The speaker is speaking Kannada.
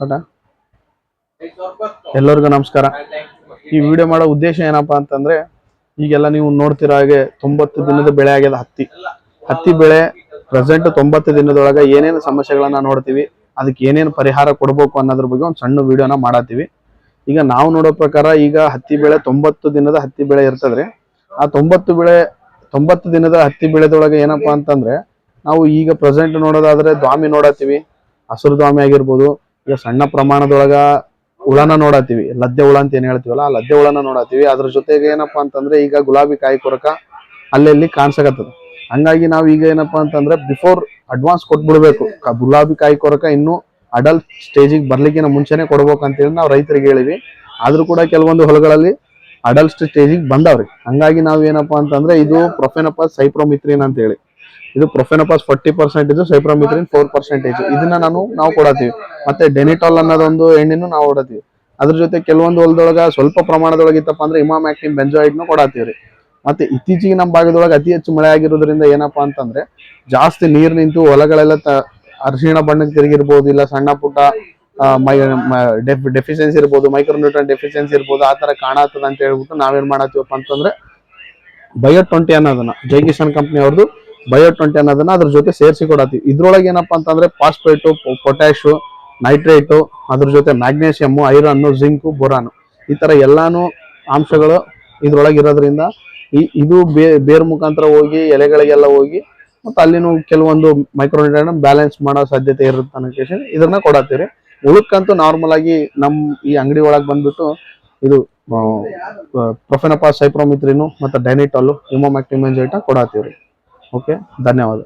ಹೌದಾ? ಎಲ್ಲರಿಗೂ ನಮಸ್ಕಾರ. ಈ ವಿಡಿಯೋ ಮಾಡೋ ಉದ್ದೇಶ ಏನಪ್ಪಾ ಅಂತಂದ್ರೆ, ಈಗೆಲ್ಲ ನೀವು ನೋಡ್ತಿರೋ ಹಾಗೆ ತೊಂಬತ್ತು ದಿನದ ಬೆಳೆ ಆಗ್ಯದ ಹತ್ತಿ. ಹತ್ತಿ ಬೆಳೆ ಪ್ರೆಸೆಂಟ್ ತೊಂಬತ್ತು ದಿನದೊಳಗೆ ಏನೇನು ಸಮಸ್ಯೆಗಳನ್ನ ನೋಡ್ತೀವಿ, ಅದಕ್ಕೆ ಏನೇನು ಪರಿಹಾರ ಕೊಡ್ಬೇಕು ಅನ್ನೋದ್ರ ಬಗ್ಗೆ ಒಂದು ಸಣ್ಣ ವಿಡಿಯೋನ ಮಾಡತ್ತೀವಿ. ಈಗ ನಾವು ನೋಡೋ ಪ್ರಕಾರ ಈಗ ಹತ್ತಿ ಬೆಳೆ ತೊಂಬತ್ತು ದಿನದ ಹತ್ತಿ ಬೆಳೆ ಇರ್ತದ್ರಿ. ಆ ತೊಂಬತ್ತು ಬೆಳೆ, ತೊಂಬತ್ತು ದಿನದ ಹತ್ತಿ ಬೆಳೆದೊಳಗೆ ಏನಪ್ಪಾ ಅಂತಂದ್ರೆ, ನಾವು ಈಗ ಪ್ರೆಸೆಂಟ್ ನೋಡೋದಾದ್ರೆ ದ್ವಾಮಿ ನೋಡತ್ತೀವಿ. ಹಸಿರು ದ್ವಾಮಿ ಆಗಿರ್ಬೋದು ಈಗ ಸಣ್ಣ ಪ್ರಮಾಣದೊಳಗ ಹುಳನ ನೋಡತ್ತೀವಿ. ಲದ್ದೆ ಹುಳ ಅಂತ ಏನ್ ಹೇಳ್ತೀವಲ್ಲ, ಆ ಲದ್ದೆ ಹುಳನ ನೋಡತ್ತೀವಿ. ಅದ್ರ ಜೊತೆಗೆ ಏನಪ್ಪಾ ಅಂತಂದ್ರೆ ಈಗ ಗುಲಾಬಿ ಕಾಯಿ ಕೊರಕ ಅಲ್ಲೆಲ್ಲಿ ಕಾಣ್ಸಕತ್ತದ. ಹಂಗಾಗಿ ನಾವ್ ಈಗ ಏನಪ್ಪಾ ಅಂತಂದ್ರೆ ಬಿಫೋರ್ ಅಡ್ವಾನ್ಸ್ ಕೊಟ್ಬಿಡ್ಬೇಕು. ಗುಲಾಬಿ ಕಾಯಿ ಕೊರಕ ಇನ್ನು ಅಡಲ್ಟ್ ಸ್ಟೇಜಿಗೆ ಬರ್ಲಿಕ್ಕಿನ ಮುಂಚೆನೆ ಕೊಡ್ಬೇಕು ಅಂತೇಳಿ ನಾವು ರೈತರಿಗೆ ಹೇಳಿವಿ. ಆದ್ರೂ ಕೂಡ ಕೆಲವೊಂದು ಹೊಲಗಳಲ್ಲಿ ಅಡಲ್ಟ್ ಸ್ಟೇಜಿಗೆ ಬಂದವ್ರಿ. ಹಂಗಾಗಿ ನಾವ್ ಏನಪ್ಪಾ ಅಂತಂದ್ರೆ ಇದು ಪ್ರೊಫೆನಪಸ್ ಸೈಪ್ರೋಮಿತ್ರಿನ್ ಅಂತ ಹೇಳಿ ಇದು profenofos forty percentage cypermethrin four percentage ಇದನ್ನ ನಾನು ನಾವು ಕೊಡತ್ತೀವಿ. ಮತ್ತೆ ಡೆನಿಟಾಲ್ ಅನ್ನೋದೊಂದು ಎಣ್ಣೆನು ನಾವು ಹೊಡತೀವಿ ಅದ್ರ ಜೊತೆ ಕೆಲವೊಂದು ಹೊಲದೊಳಗ ಸ್ವಲ್ಪ ಪ್ರಮಾಣದೊಳಗೆ ಇತ್ತಪ್ಪ ಅಂದ್ರೆ ಇಮಾಮ್ಯಾಕ್ಟಿನ್ ಬೆಂಜಾಯ್ಡ್ನು ಕೊಡತ್ತೀವ್ರಿ ಮತ್ತೆ ಇತ್ತೀಚೆಗೆ ನಮ್ಮ ಭಾಗದೊಳಗೆ ಅತಿ ಹೆಚ್ಚು ಮಳೆ ಆಗಿರೋದ್ರಿಂದ ಏನಪ್ಪಾ ಅಂತಂದ್ರೆ ಜಾಸ್ತಿ ನೀರ್ ನಿಂತು ಹೊಲಗಳೆಲ್ಲ ಅರಿಶಿಣ ಬಣ್ಣಕ್ಕೆ ತಿರುಗಿರ್ಬೋದು, ಇಲ್ಲ ಸಣ್ಣ ಪುಟ್ಟ ಡೆಫಿಷಿಯನ್ಸಿ ಇರ್ಬೋದು, ಮೈಕ್ರೋನ್ಯೂಟ್ರನ್ ಡೆಫಿಷಿಯನ್ಸಿ ಇರ್ಬೋದು, ಆ ತರ ಕಾಣತ್ತದ ಅಂತ ಹೇಳ್ಬಿಟ್ಟು ನಾವೇನ್ ಮಾಡತ್ತೀವಪ್ಪ ಅಂತಂದ್ರೆ ಬಯೋ ಟ್ವೆಂಟಿ ಅನ್ನೋದನ್ನ ಜೈಕಿಶನ್ ಕಂಪ್ನಿ ಅವ್ರದ್ದು ಬಯೋ ಟ್ವೆಂಟಿ ಅನ್ನೋದನ್ನ ಅದ್ರ ಜೊತೆ ಸೇರಿಸಿ ಕೊಡತ್ತೀವಿ. ಇದ್ರೊಳಗೆ ಏನಪ್ಪಾ ಅಂತಂದ್ರೆ ಫಾಸ್ಫೇಟು ಪೊಟ್ಯಾಶು ನೈಟ್ರೇಟು ಅದ್ರ ಜೊತೆ ಮ್ಯಾಗ್ನೇಷಿಯಮ್ ಐರನ್ ಜಿಂಕು ಬೊರಾನು ಈ ತರ ಎಲ್ಲಾನು ಅಂಶಗಳು ಇದ್ರೊಳಗೆ ಇರೋದ್ರಿಂದ ಈ, ಇದು ಬೇರ್ ಮುಖಾಂತರ ಹೋಗಿ ಎಲೆಗಳಿಗೆಲ್ಲ ಹೋಗಿ ಮತ್ತೆ ಅಲ್ಲಿನೂ ಕೆಲವೊಂದು ಮೈಕ್ರೋನ್ಯೂಟ್ರಿಯನ್ ಬ್ಯಾಲೆನ್ಸ್ ಮಾಡೋ ಸಾಧ್ಯತೆ ಇರುತ್ತೆ ಅನ್ನೋ ಇದನ್ನ ಕೊಡತ್ತೀರಿ. ಉಳುಕ್ಕಂತೂ ನಾರ್ಮಲ್ ಆಗಿ ನಮ್ ಈ ಅಂಗಡಿ ಒಳಗೆ ಬಂದ್ಬಿಟ್ಟು ಇದು ಪ್ರೊಫೆನಪಾಸ್ ಸೈಪ್ರೋಮಿತ್ರಿನು ಮತ್ತು ಡೈನಿಟಾಲು ಹಿಮೋಮ್ಯಾಕ್ಟಿಮೆಂಜೈಟ ಕೊಡತ್ತೀವ್ರಿ ओके धन्यवाद।